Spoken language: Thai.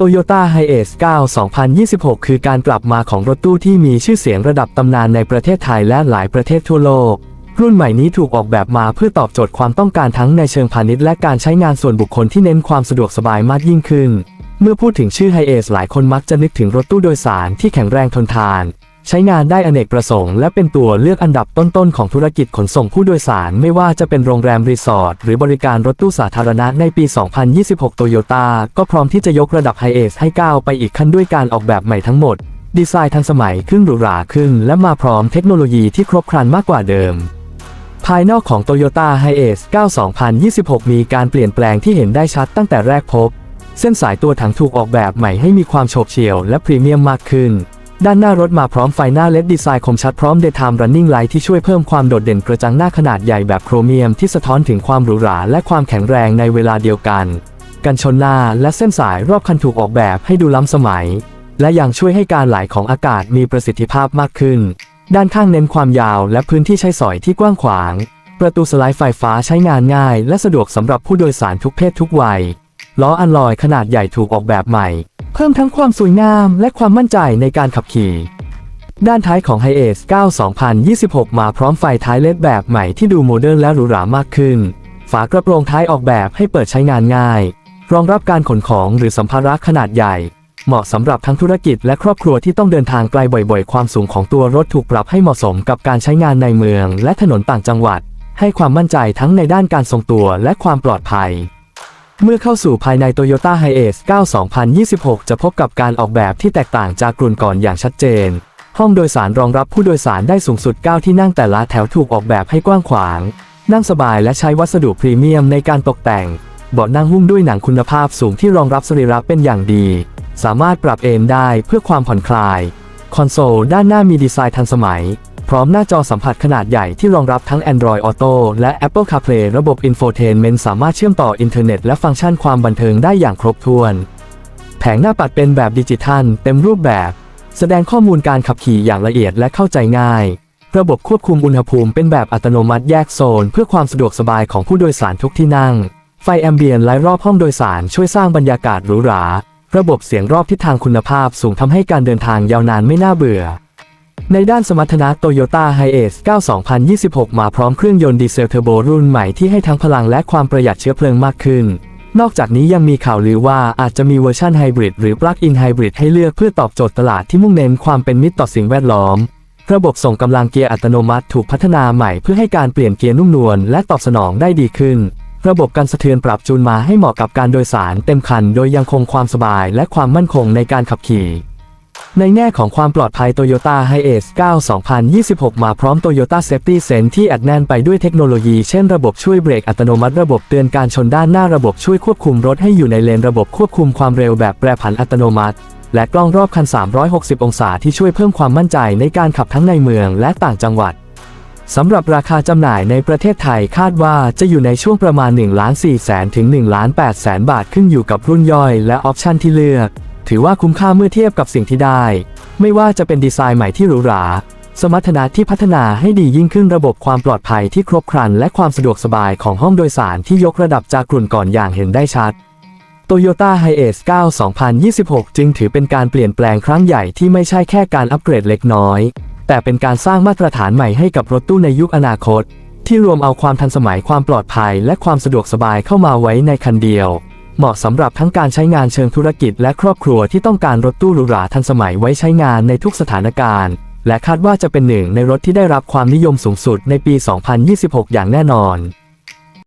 Toyota h i เอส9 2026 คือการกลับมาของรถตู้ที่มีชื่อเสียงระดับตำนานในประเทศไทยและหลายประเทศทั่วโลก รุ่นใหม่นี้ถูกออกแบบมาเพื่อตอบโจทย์ความต้องการทั้งในเชิงพาณิชย์และการใช้งานส่วนบุคคลที่เน้นความสะดวกสบายมากยิ่งขึ้น เมื่อพูดถึงชื่อไฮเอสหลายคนมักจะนึกถึงรถตู้โดยสารที่แข็งแรงทนทาน ใช้งานได้อเนกประสงค์และเป็นตัวเลือกอันดับต้นๆ ของธุรกิจขนส่งผู้โดยสาร ไม่ว่าจะเป็นโรงแรมรีสอร์ทหรือบริการรถตู้สาธารณะในปี 2026 โตโยต้าก็พร้อมที่จะยกระดับไฮเอสให้ก้าวไปอีกขั้นด้วยการออกแบบใหม่ทั้งหมด ดีไซน์ทันสมัยขึ้นหรูหราขึ้น และมาพร้อมเทคโนโลยีที่ครบครันมากกว่าเดิมภายนอกของ Toyota Hiace 9 2026 มีการเปลี่ยนแปลงที่เห็นได้ชัดตั้งแต่แรกพบ เส้นสายตัวถังถูกออกแบบใหม่ให้มีความโฉบเฉี่ยวและพรีเมียมมากขึ้น ด้านหน้ารถมาพร้อมไฟหน้าเล็ดดีไซน์คมชัดพร้อม Daytime Running Light ที่ช่วยเพิ่มความโดดเด่นกระจังหน้าขนาดใหญ่แบบโครเมียมที่สะท้อนถึงความหรูหราและความแข็งแรงในเวลาเดียวกัน กันชนหน้าและเส้นสายรอบคันถูกออกแบบให้ดูล้ำสมัย และยังช่วยให้การไหลของอากาศมีประสิทธิภาพมากขึ้น ด้านข้างเน้นความยาวและพื้นที่ใช้สอยที่กว้างขวาง ประตูสไลด์ไฟฟ้าใช้งานง่าย และสะดวกสำหรับผู้โดยสารทุกเพศทุกวัย ล้ออัลลอยขนาดใหญ่ถูกออกแบบใหม่ เพิ่มทั้งความสวยงามและความมั่นใจในการขับขี่ ด้านท้ายของ Hiace 9 2026 มาพร้อมไฟท้ายเลดแบบใหม่ที่ดูโมเดิร์นและหรูหรามากขึ้น ฝากระโปรงท้ายออกแบบให้เปิดใช้งานง่าย รองรับการขนของหรือสัมภาระขนาดใหญ่ เหมาะสำหรับทั้งธุรกิจและครอบครัวที่ต้องเดินทางไกลบ่อยๆ ความสูงของตัวรถถูกปรับให้เหมาะสมกับการใช้งานในเมือง และถนนต่างจังหวัด ให้ความมั่นใจทั้งในด้านการทรงตัวและความปลอดภัย เมื่อเข้าสู่ภายใน Toyota Hiace 9 2026 จะพบกับการออกแบบที่แตกต่างจากรุ่นก่อนอย่างชัดเจน ห้องโดยสารรองรับผู้โดยสารได้สูงสุด 9 ที่นั่งแต่ละแถวถูกออกแบบให้กว้างขวาง นั่งสบายและใช้วัสดุพรีเมียมในการตกแต่ง เบาะนั่งหุ้มด้วยหนังคุณภาพสูงที่รองรับสรีระเป็นอย่างดี สามารถปรับเอนได้เพื่อความผ่อนคลาย คอนโซลด้านหน้ามีดีไซน์ทันสมัย พร้อมหน้าจอสัมผัสขนาดใหญ่ที่รองรับทั้ง Android Auto และ Apple CarPlay ระบบ Infotainment สามารถเชื่อมต่ออินเทอร์เน็ตและฟังก์ชันความบันเทิงได้อย่างครบถ้วน แผงหน้าปัดเป็นแบบดิจิทัล เต็มรูปแบบ แสดงข้อมูลการขับขี่อย่างละเอียดและเข้าใจง่าย ระบบควบคุมอุณหภูมิเป็นแบบอัตโนมัติแยกโซน เพื่อความสะดวกสบายของผู้โดยสารทุกที่นั่ง ไฟแอมเบียนไลท์รอบห้องโดยสารช่วยสร้างบรรยากาศหรูหรา ระบบเสียงรอบทิศทางคุณภาพสูงทำให้การเดินทางยาวนานไม่น่าเบื่อ ในด้านสมรรถนะ Toyota Hiace 9 2026 มาพร้อมเครื่องยนต์ดีเซลเทอร์โบรุ่นใหม่ที่ให้ทั้งพลังและความประหยัดเชื้อเพลิงมากขึ้น นอกจากนี้ยังมีข่าวลือว่าอาจจะมีเวอร์ชันไฮบริดหรือปลั๊กอินไฮบริดให้เลือกเพื่อตอบโจทย์ตลาดที่มุ่งเน้นความเป็นมิตรต่อสิ่งแวดล้อม ระบบส่งกำลังเกียร์อัตโนมัติถูกพัฒนาใหม่เพื่อให้การเปลี่ยนเกียร์นุ่มนวลและตอบสนองได้ดีขึ้น ระบบการสะเทือนปรับจูนมาให้เหมาะกับการโดยสารเต็มคัน โดยยังคงความสบายและความมั่นคงในการขับขี่ ในแง่ของความปลอดภัย Toyota Hiace 9 2026 มาพร้อม Toyota Safety Sense ที่อัดแน่นไปด้วยเทคโนโลยี เช่นระบบช่วยเบรกอัตโนมัติระบบเตือนการชนด้านหน้าระบบช่วยควบคุมรถให้อยู่ในเลนระบบควบคุมความเร็วแบบแปรผันอัตโนมัติ และกล้องรอบคัน 360 องศาที่ช่วยเพิ่มความมั่นใจในการขับทั้งในเมืองและต่างจังหวัดสำหรับราคาจำหน่ายในประเทศไทยคาดว่าจะอยู่ในช่วงประมาณ1ล้าน4แสนถึง1ล้าน8แสนบาทขึ้นอยู่กับรุ่นย่อยและออปชันที่เลือก ถือว่าคุ้มค่าเมื่อเทียบกับสิ่งที่ได้ ไม่ว่าจะเป็นดีไซน์ใหม่ที่หรูหรา สมรรถนะที่พัฒนาให้ดียิ่งขึ้นระบบความปลอดภัยที่ครบครัน และความสะดวกสบายของห้องโดยสารที่ยกระดับจากกลุ่นก่อนอย่างเห็นได้ชัด Toyota Hiace 9 2026 จึงถือเป็นการเปลี่ยนแปลงครั้งใหญ่ที่ไม่ใช่แค่การอัปเกรดเล็กน้อย แต่เป็นการสร้างมาตรฐานใหม่ให้กับรถตู้ในยุคอนาคต ที่รวมเอาความทันสมัยความปลอดภัย และความสะดวกสบายเข้ามาไว้ในคันเดียว เหมาะสำหรับทั้งการใช้งานเชิงธุรกิจและครอบครัวที่ต้องการรถตู้หรูหราทันสมัยไว้ใช้งานในทุกสถานการณ์ และคาดว่าจะเป็นหนึ่งในรถที่ได้รับความนิยมสูงสุดในปี 2026 อย่างแน่นอน